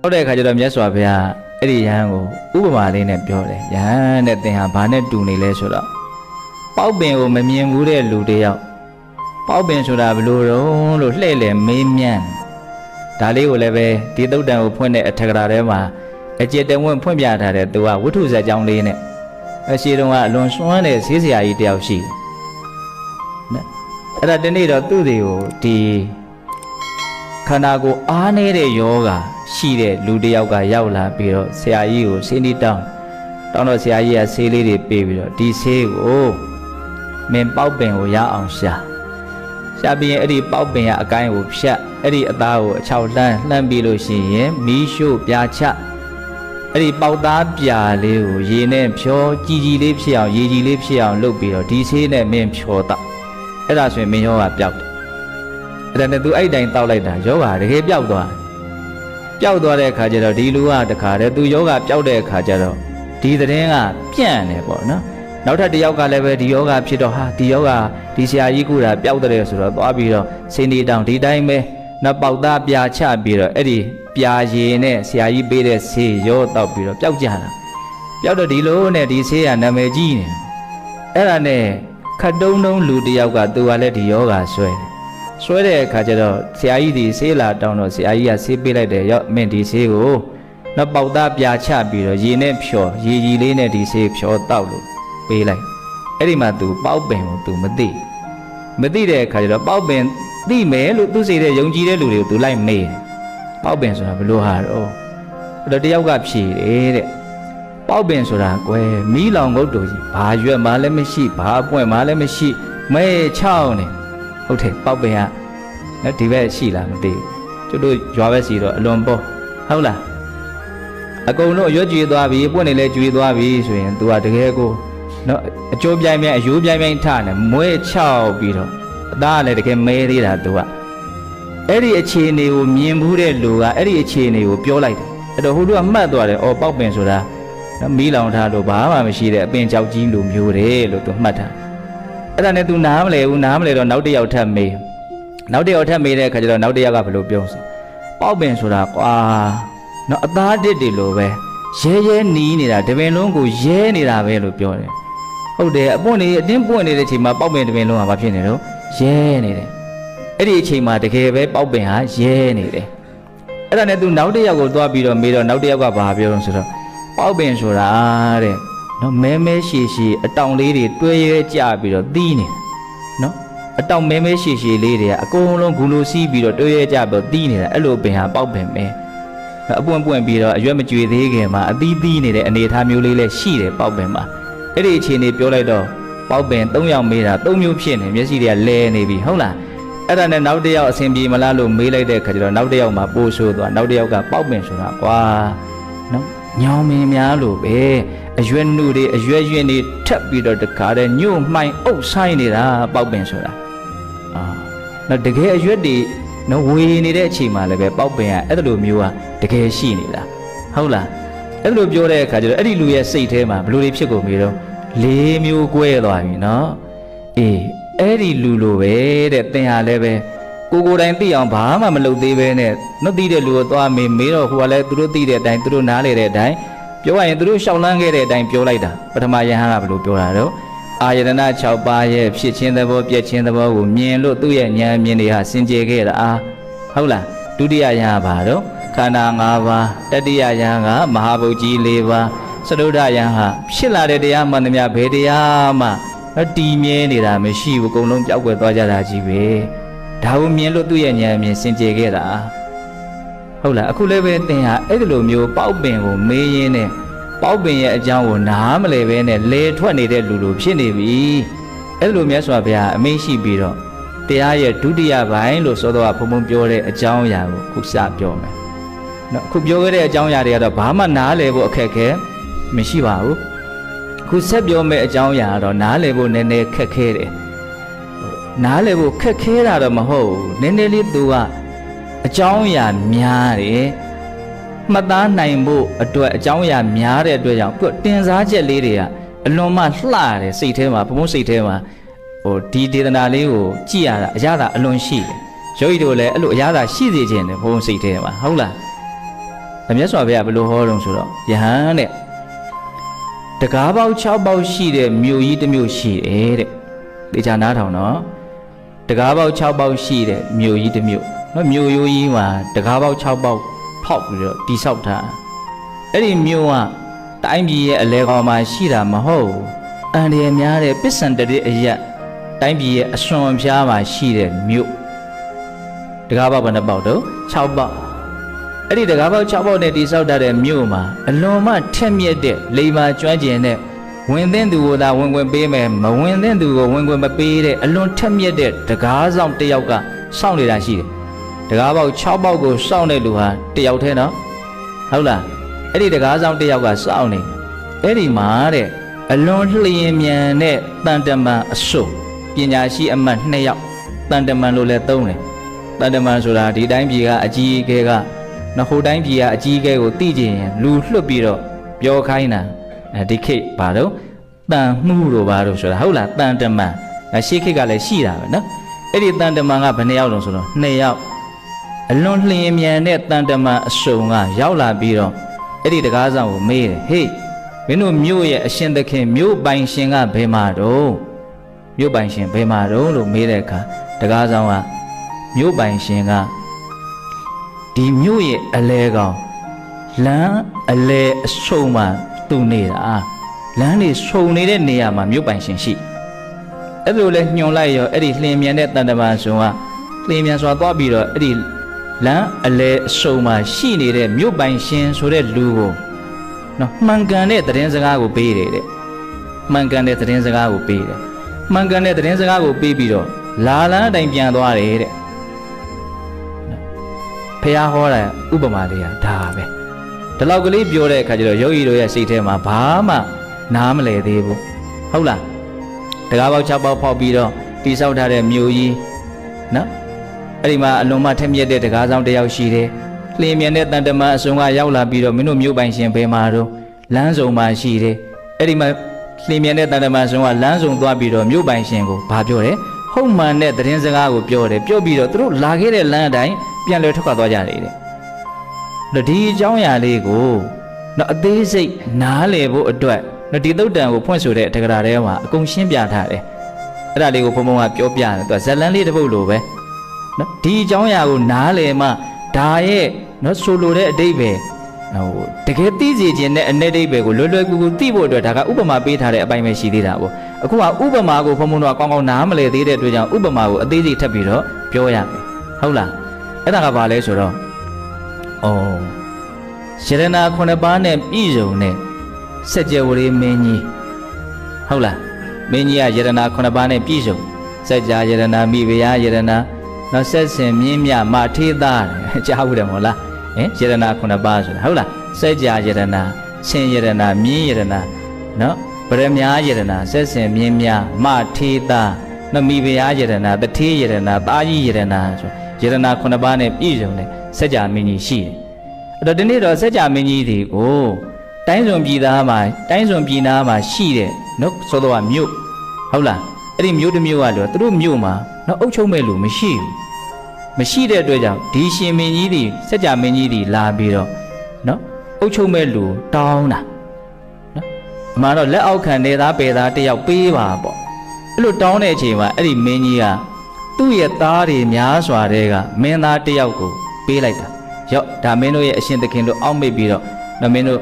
ဟုတ်တဲ့အခါကျတော့မြတ်စွာဘုရားအဲ့ဒီယဟန်ကိုဥပမာလေးနဲ့ပြောတယ်ယဟန်တဲ့သင်ဟာဘာနဲ့တူနေလဲဆိုတော့ပေါက်ပင်ကိုမမြင်ဘူးတဲ့လူတစ်ယောက်ပေါက်ပင်ဆိုတာဘယ်လိုတုံးလို့လှည့်လည်မေးမြန်းဒါလေးကိုလည်းပဲဒီသုတ်တန်ကိုဖွင့်တဲ့အထက်ကရာထဲမှာအကျက်တဝင့်ဖွင့်ပြထားတဲ့သူကဝိထုဇက်ကြောင်းလေးနဲ့အရှိတုံးကအလွန်စွမ်းတဲ့ဈေးစရာကြီးတစ်ယောက်ရှိတယ်နော်အဲ့ဒါဒီနေ့တော့သူ့တွေကိုဒီခ န္ဓာကိုယ်အားနေတဲ့ယောဂရှိတဲ့လူတစ်ယောက်ကရောက်လာပြီးတော့ဆရာကြီးကိုဆေးနီးတောင်းတောင်းတော့ဆရာကြီးကဆေးလေးတွေပေးပြီးတော့ဒီဆေးကိုမင်းပေါက်ပင်ကိုရအောင်ရှာရှာပြီးရင်အဲ့ဒီပေါက်ပင်ကအကိုင်းကိုဖြတ်အဲ့ဒီအသားကိုအချောက်လှမ်းလှမ်းပြီးလို့ရှိရင်မီးရှို့ပြာချအဲ့ဒီပေါက်သားပြာလေးကိုရေနဲ့ဖြောကြည်ကြည်လေးဖြစ်အောင်ရေကြည်လေးဖြစ်အောင်လုပ်ပြီးတော့ဒီဆေးနဲ့မင်းဖြောတော့အဲ့ဒါဆိုရင်မင်းယောဂပျောက်တယ် အဲ့ဒါနဲ့ तू အဲ့တိုင်းတောက်လိုက်တာယောဂတကယ်ပျောက်သွားတယ်ပျောက်သွားတဲ့အခါကျတော့ဒီလူကတခါတည်းသူယောဂပျောက်တဲ့အခါကျတော့ဒီသတင်းကပြန့်တယ်ပေါ့နော်နောက်ထပ်တစ်ယောက်ကလည်းပဲဒီယောဂဖြစ်တော့ဟာဒီယောဂဒီဆရာကြီးကူတာပျောက်တယ်ဆိုတော့သွားပြီးတော့စင်ဒီတောင်ဒီတိုင်းပဲနောက်ပေါက်သားပြာချပြီးတော့အဲ့ဒီပြာရည်နဲ့ဆရာကြီးပေးတဲ့ဆေးရောတောက်ပြီးတော့ပျောက်ကြတာပျောက်တော့ဒီလိုနဲ့ဒီဆေးကနာမည်ကြီးနေအဲ့ဒါနဲ့ခတ်တုံးတုံးလူတစ်ယောက်ကသူကလည်းဒီယောဂဆွဲတယ် ဆွဲတဲ့အခါကျတော့ဆရာကြီးဒီဆေးလာတောင်းတော့ဆရာကြီးကဆေးပေးလိုက်တယ်ရော့မင်းဒီဆေးကိုနောက်ပေါက်သားပြာချပြီးတော့ရေနဲ့ဖြော်ရေကြီးလေးနဲ့ဒီဆေးဖြော်တောက်လို့ပေးလိုက်အဲ့ဒီမှာ तू ပေါက်ပင်ကို तू မသိမသိတဲ့အခါကျတော့ပေါက်ပင်သိမယ်လို့သူစိတ်တဲ့ယုံကြည်တဲ့လူတွေကို तू လိုက်မေးတယ်ပေါက်ပင်ဆိုတာဘယ်လိုဟာတော့အဲ့တော့တယောက်ကဖြေတယ်တဲ့ပေါက်ပင်ဆိုတာကွယ်မီးလောင်ငုတ်တူကြီးဘာရွက်မှလည်းမရှိဘာအပွင့်မှလည်းမရှိမဲချောင်းနေ ဟုတ်တယ်ပေါက်ပင်ကနော်ဒီဘက်ရှိလားမသိဘူးသူတို့ရွာဘက်စီတော့အလွန်ပေါ်ဟုတ်လားအကုန်လုံးရွက်ကြွေသွားပြီပွင့်နေလဲကြွေသွားပြီဆိုရင် तू ကတကယ်ကိုနော်အကျိုးပြိုင်ပြိုင်အယိုးပြိုင်ပြိုင်ထနေမွဲချောက်ပြီးတော့အသားလည်းတကယ်မဲသေးတာ तू ကအဲ့ဒီအခြေအနေကိုမြင်ဘူးတဲ့လူကအဲ့ဒီအခြေအနေကိုပြောလိုက်တယ်အဲ့တော့ဟိုတို့ကမှတ်သွားတယ်အော်ပေါက်ပင်ဆိုတာမီးလောင်ထားလို့ဘာမှမရှိတဲ့အပင်ကြောက်ကြီးလိုမျိုးတယ်လို့သူမှတ်တာ အဲ့ဒါနဲ့ तू နားမလဲဘူးနားမလဲတော့နောက်တစ်ယောက်ထပ်မေးနောက်တစ်ယောက်ထပ်မေးတဲ့အခါကျတော့နောက်တစ်ယောက်ကဘယ်လိုပြောစပေါက်ပင်ဆိုတာကွာနော်အသားတစ်တွေလိုပဲရဲရဲနီးနေတာတပင်လုံးကိုရဲနေတာပဲလို့ပြောတယ်ဟုတ်တယ်အပွင့်နေအတင်းပွင့်နေတဲ့အချိန်မှာပေါက်ပင်တပင်လုံးကဘာဖြစ်နေတော့ရဲနေတယ်အဲ့ဒီအချိန်မှာတကယ်ပဲပေါက်ပင်ဟာရဲနေတယ်အဲ့ဒါနဲ့ तू နောက်တစ်ယောက်ကိုသွားပြီးတော့မေးတော့နောက်တစ်ယောက်ကဘာပြောတော့ဆိုတော့ပေါက်ပင်ဆိုတာတဲ့ နော်မဲမဲရှည်ရှည်အတောင်လေးတွေတွဲရဲကြပြီးတော့သီးနေတယ်နော်အတောင်မဲမဲရှည်ရှည်လေးတွေကအကုန်လုံးဂူလိုစီးပြီးတော့တွဲရဲကြပြီးတော့သီးနေတာအဲ့လိုပင်ဟာပေါက်ပင်ပဲနော်အပွင့်ပွင့်ပြီးတော့အရွက်မကြွေသေးခင်မှာအသီးသီးနေတဲ့အနေအထားမျိုးလေးလည်းရှိတယ်ပေါက်ပင်မှာအဲ့ဒီအခြေအနေပြောလိုက်တော့ပေါက်ပင်၃ယောက်မေးတာ၃မျိုးဖြစ်နေမျက်စိတွေကလဲနေပြီဟုတ်လားအဲ့ဒါနဲ့နောက်တစ်ယောက်အဆင်ပြေမလားလို့မေးလိုက်တဲ့ခါကျတော့နောက်တစ်ယောက်မှာပိုးဆိုးသွားနောက်တစ်ယောက်ကပေါက်ပင်ဆိုတာကွာနော်ညောင်မင်းများလို့ပဲ အရွယ်နှုတွေအရွယ်ရွင်တွေထပ်ပြီးတော့တခါတည်းညှို့မှိုင်အုပ်ဆိုင်နေတာပေါက်ပင်ဆိုတာအာနော်တကယ်အရွက်တွေနော်ဝေနေတဲ့အချိန်မှာလည်းပဲပေါက်ပင်ကအဲ့လိုမျိုးကတကယ်ရှိနေတာဟုတ်လားအဲ့လိုပြောတဲ့အခါကျတော့အဲ့ဒီလူရဲ့စိတ်ထဲမှာဘယ်လိုတွေဖြစ်ကုန်ပြီတော့လေးမျိုး꿰သွားပြီနော်အေးအဲ့ဒီလူလိုပဲတဲ့သင်ဟာလည်းပဲကိုကိုယ်တိုင်သိအောင်ဘာမှမလုပ်သေးပဲနဲ့နှုတ်သိတဲ့လူကိုသွားမေးမေးတော့ဟိုကလည်းသူတို့သိတဲ့အတိုင်းသူတို့နားလေတဲ့အတိုင်း ပြောရရင်သူတို့ရှောက်လန်းခဲ့တဲ့အတိုင်းပြောလိုက်တာပထမယဟန်ကဘယ်လိုပြောတာတော့အာယတနာ6ပါးရဲ့ဖြစ်ခြင်းသဘောပြည့်ခြင်းသဘောကိုမြင်လို့သူ့ရဲ့ဉာဏ်မြင်တွေဟာစင်ကြယ်ခဲ့တာအာဟုတ်လားဒုတိယယဟန်ကဘာတော့ခန္ဓာ၅ပါးတတိယယဟန်ကမဟာဗုဒ္ဓကြီး၄ပါးသရုဒ္ဓယဟန်ဟာဖြစ်လာတဲ့တရားမှန်သမျှဘယ်တရားမှတော့တည်မြဲနေတာမရှိဘူးအကုန်လုံးပျောက်ကွယ်သွားကြတာကြီးပဲဒါကိုမြင်လို့သူ့ရဲ့ဉာဏ်မြင်စင်ကြယ်ခဲ့တာ ဟုတ်လားအခုလည်းပဲသင်ဟာအဲ့ဒီလိုမျိုးပေါက်ပင်ကိုမေးရင်းနဲ့ပေါက်ပင်ရဲ့အကြောင်းကိုနားမလဲပဲနဲ့လဲထွက်နေတဲ့လူလိုဖြစ်နေပြီအဲ့ဒီလိုမြတ်စွာဘုရားအမိန့်ရှိပြီးတော့တရားရဲ့ဒုတိယပိုင်းလို့ဆိုတော့ဘုံဘုံပြောတဲ့အကြောင်းအရာကိုခုစပြောမယ်နော်အခုပြောခဲ့တဲ့အကြောင်းအရာတွေကတော့ဘာမှနားလဲဖို့အခက်အခဲမရှိပါဘူးခုဆက်ပြောမယ့်အကြောင်းအရာကတော့နားလဲဖို့နည်းနည်းခက်ခဲတယ်နားလဲဖို့ခက်ခဲတာတော့မဟုတ်ဘူးနည်းနည်းလေးသူက အကြောင်းအရာများတယ်မှတ်သားနိုင်ဖို့အတွက်အကြောင်းအရာများတဲ့အတွက်ကြောင့်သူကတင်စားချက်လေးတွေကအလွန်မှလှတယ်စိတ်ထဲမှာဘုံဘုံစိတ်ထဲမှာဟိုဒီဒေသနာလေးကိုကြည့်ရတာအရသာအလွန်ရှိတယ်ယောဂီတို့လည်းအဲ့လိုအရသာရှိစေခြင်းတယ်ဘုံဘုံစိတ်ထဲမှာဟုတ်လား။မြတ်စွာဘုရားဘယ်လိုဟောတုံးဆိုတော့ယဟန်တဲ့တကားပေါက်6ပေါက်ရှိတဲ့မြို့ကြီးတစ်မြို့ရှိတယ်တဲ့။တေချာနားထောင်နော်။ တကားပေါက်6ပေါက်ရှိတဲ့မြို့ကြီးတစ်မြို့နော်မြို့ရိုးကြီးမှာတကားပေါက်6ပေါက်ဖောက်ပြီးတော့တိဆောက်ထား။အဲ့ဒီမြို့ကတိုင်းပြည်ရဲ့အလဲကောင်မှာရှိတာမဟုတ်ဘူး။အန္တရာယ်များတဲ့ပစ္စံတရစ်အရက်တိုင်းပြည်ရဲ့အစွန်ဖျားမှာရှိတဲ့မြို့တကားပေါက်ဘယ်နှပေါက်တော့6ပေါက်အဲ့ဒီတကားပေါက်6ပေါက်နဲ့တိဆောက်ထားတဲ့မြို့မှာအလွန်မှထက်မြက်တဲ့လိမ္မာကျွမ်းကျင်တဲ့ ဝင်သင့်သူကိုသာဝင်ခွင့်ပေးမယ်မဝင်သင့်သူကိုဝင်ခွင့်မပေးတဲ့အလွန်ထက်မြက်တဲ့တကားဆောင်တစ်ယောက်ကစောင့်နေတာရှိတယ်။တကားပေါက်6ပေါက်ကိုစောင့်တဲ့လူဟာတစ်ယောက်တည်းနော်ဟုတ်လားအဲ့ဒီတကားဆောင်တစ်ယောက်ကစောင့်နေအဲ့ဒီမှာတဲ့အလွန်လျင်မြန်တဲ့တန်တမန်အစုံပညာရှိအမတ်2ယောက်တန်တမန်လို့လည်းသုံးတယ်တန်တမန်ဆိုတာဒီတိုင်းပြည်ကအကြီးအကဲကနဟိုတိုင်းပြည်ကအကြီးအကဲကိုတိကျင်ရင်လူလွတ်ပြီးတော့ပြောခိုင်းတာအဲ ဒီခေတ်ဘာတော့တန်မှုတို့ဘာတို့ဆိုတာဟုတ်လားတန်တမန်အဲရှေးခေတ်ကလည်းရှိတာပဲနော်အဲ့ဒီတန်တမန်ကဘယ်နှစ်ယောက်လုံးဆိုတော့နှစ်ယောက်အလွန်လျင်မြန်တဲ့တန်တမန်အစုံကရောက်လာပြီးတော့အဲ့ဒီတကားဆောင်ကိုမေးတယ်ဟေးမင်းတို့မြို့ရဲ့အရှင်သခင်မြို့ပိုင်ရှင်ကဘယ်မှာတော့မြို့ပိုင်ရှင်ဘယ်မှာတော့လို့မေးတဲ့အခါတကားဆောင်ကမြို့ပိုင်ရှင်ကဒီမြို့ရဲ့အလဲကောင်လမ်းအလဲအဆုံမှ သူနေတာလမ်းတွေဆုံနေတဲ့နေရာမှာမြို့ပိုင်ရှင်ရှိအဲ့လိုလဲညွန်လိုက်ရောအဲ့ဒီလျင်မြန်တဲ့တန်တမာဆုံကလျင်မြန်စွာသွားပြီးတော့အဲ့ဒီလမ်းအလဲအဆုံမှရှိနေတဲ့မြို့ပိုင်ရှင်ဆိုတဲ့လူကိုနော်မှန်ကန်တဲ့သတင်းစကားကိုပေးတယ်တဲ့မှန်ကန်တဲ့သတင်းစကားကိုပေးတယ်မှန်ကန်တဲ့သတင်းစကားကိုပေးပြီးတော့လာလန်းအတိုင်းပြန်သွားတယ်တဲ့ဖះဟောတာဥပမာလေးကဒါပဲ ဒီလောက်ကလေးပြောတဲ့အခါကျတော့ယောဂီတို့ရဲ့စိတ်ထဲမှာဘာမှနားမလည်သေးဘူးဟုတ်လားတကားပေါက်6ပေါက်ဖောက်ပြီးတော့တိဆောက်ထားတဲ့မြို့ကြီးနော်အဲ့ဒီမှာအလွန်မှထက်မြက်တဲ့တကားဆောင်တစ်ယောက်ရှိတယ်လျင်မြန်တဲ့တန်တမန်အစုံကရောက်လာပြီးတော့မင်းတို့မြို့ပိုင်ရှင်ဘယ်မှာတော့လမ်းစုံမှာရှိတယ်အဲ့ဒီမှာလျင်မြန်တဲ့တန်တမန်အစုံကလမ်းစုံသွားပြီးတော့မြို့ပိုင်ရှင်ကိုဘာပြောတယ်ဟုတ်မှန်တဲ့သတင်းစကားကိုပြောတယ်ပြောပြီးတော့သူတို့လာခဲ့တဲ့လမ်းအတိုင်းပြန်လည်ထွက်ခွာသွားကြတယ်တဲ့တော့ ဒီအကြောင်းအရာလေးကိုတော့အသေးစိတ်နားလည်ဖို့အတွက်တော့ဒီသုတ်တန်ကိုဖွင့်ဆိုတဲ့တက္ကရာထဲမှာအကုန်ရှင်းပြထားတယ်အဲ့ဒါလေးကိုဘုံဘုံကပြောပြတယ်သူကဇက်လန်းလေးတစ်ပုဒ်လိုပဲနော်ဒီအကြောင်းအရာကိုနားလည်မှဒါရဲ့နော်ဆိုလိုတဲ့အတိတ်ပဲဟိုတကယ်သိစေခြင်းနဲ့အ내အတိတ်ပဲကိုလွယ်လွယ်ကူကူသိဖို့အတွက်ဒါကဥပမာပေးထားတဲ့အပိုင်းပဲရှိသေးတာပေါ့အခုကဥပမာကိုဘုံဘုံတော့ကောင်းကောင်းနားမလည်သေးတဲ့အတွက်ကြောင့်ဥပမာကိုအသေးစိတ်ထပ်ပြီးတော့ပြောရမယ်ဟုတ်လားအဲ့ဒါကဘာလဲဆိုတော့။ အောင်ရတနာခုနှစ်ပါးနဲ့ပြည့်စုံတဲ့စัจ java ရေမင်းကြီးဟုတ်လားမင်းကြီးကယရနာခုနှစ်ပါးနဲ့ပြည့်စုံစัจ java ယရနာမိဖုရားယရနာနောက်ဆက်ဆင်မြင်းမြမထေသားကြားဘူးတယ်မဟုတ်လားဟင်ယရနာခုနှစ်ပါးဆိုတာဟုတ်လားစัจ java ယရနာဆင်ယရနာမြင်းယရနာနော်ဗရမ ्या ယရနာဆက်ဆင်မြင်းမြမထေသားနမိဖုရားယရနာတထေယရနာတာကြီးယရနာဆို ယရနာခုနှစ်ပါးနဲ့ပြည့်စုံတဲ့စัจ जा မင်းကြီးရှိတယ် အဲ့တော့ဒီနေ့တော့စัจ जा မင်းကြီးတွေကိုတိုင်းစွန်ပြည်သားမှာတိုင်းစွန်ပြည်နာမှာရှိတဲ့နော်ဆိုတော့ကမြို့ဟုတ်လားအဲ့ဒီမြို့တစ်မြို့ကလို့သူတို့မြို့မှာနော်အုပ်ချုပ်မဲ့လူမရှိဘူးမရှိတဲ့အတွက်ကြောင့်ဒီရှင်မင်းကြီးတွေစัจ जा မင်းကြီးတွေလာပြီးတော့နော်အုပ်ချုပ်မဲ့လူတောင်းတာနော်အမှန်တော့လက်အောက်ခံနေသားပေသားတယောက်ပေးပါပေါ့အဲ့လိုတောင်းတဲ့အချိန်မှာအဲ့ဒီမင်းကြီးက သူ့ရဲ့သားတွေများစွာတဲ့ကမင်းသားတယောက်ကိုပေးလိုက်တာရော့ဒါမင်းတို့ရဲ့အရှင်သခင်တို့အောက်မေ့ပြီးတော့နော်မင်းတို့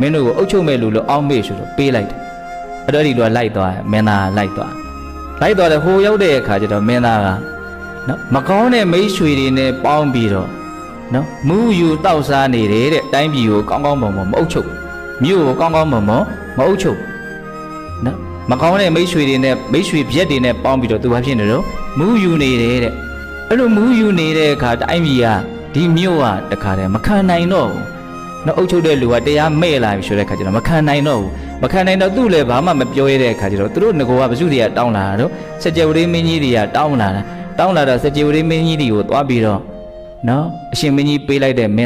မင်းတို့ကိုအုပ်ချုပ်မဲ့လူလို့အောက်မေ့ဆိုတော့ပေးလိုက်တယ်အဲ့တော့ဒီလူကလိုက်သွားတယ်မင်းသားကလိုက်သွားလိုက်သွားတယ်ဟိုရောက်တဲ့အခါကျတော့မင်းသားကနော်မကောင်းတဲ့မိတ်ဆွေတွေနဲ့ပေါင်းပြီးတော့နော်မူးယူတောက်စားနေတယ်တဲ့တိုင်းပြည်ကိုကောင်းကောင်းမွန်မွန်မအုပ်ချုပ်မြို့ကိုကောင်းကောင်းမွန်မွန်မအုပ်ချုပ်နော်မကောင်းတဲ့မိတ်ဆွေတွေနဲ့မိတ်ဆွေပြက်တွေနဲ့ပေါင်းပြီးတော့သူဘာဖြစ်နေတော့ မူးယူနေတယ်တဲ့အဲ့လိုမူးယူနေတဲ့အခါတိုင်းပြည်ကဒီမြို့ကတခါတည်းမခံနိုင်တော့ဘူး။နော်အုပ်ချုပ်တဲ့လူကတရားမဲ့လာပြီဆိုတဲ့အခါကျတော့မခံနိုင်တော့ဘူး။မခံနိုင်တော့သူ့လည်းဘာမှမပြောရတဲ့အခါကျတော့သူတို့ငကောကပစုတွေကတောင်းလာတာတော့စကြဝဠာမင်းကြီးတွေကတောင်းလာတာတောင်းလာတော့စကြဝဠာမင်းကြီးတွေကိုသွားပြီးတော့နော်အရှင်မင်းကြီးပေးလိုက်တဲ့မင်း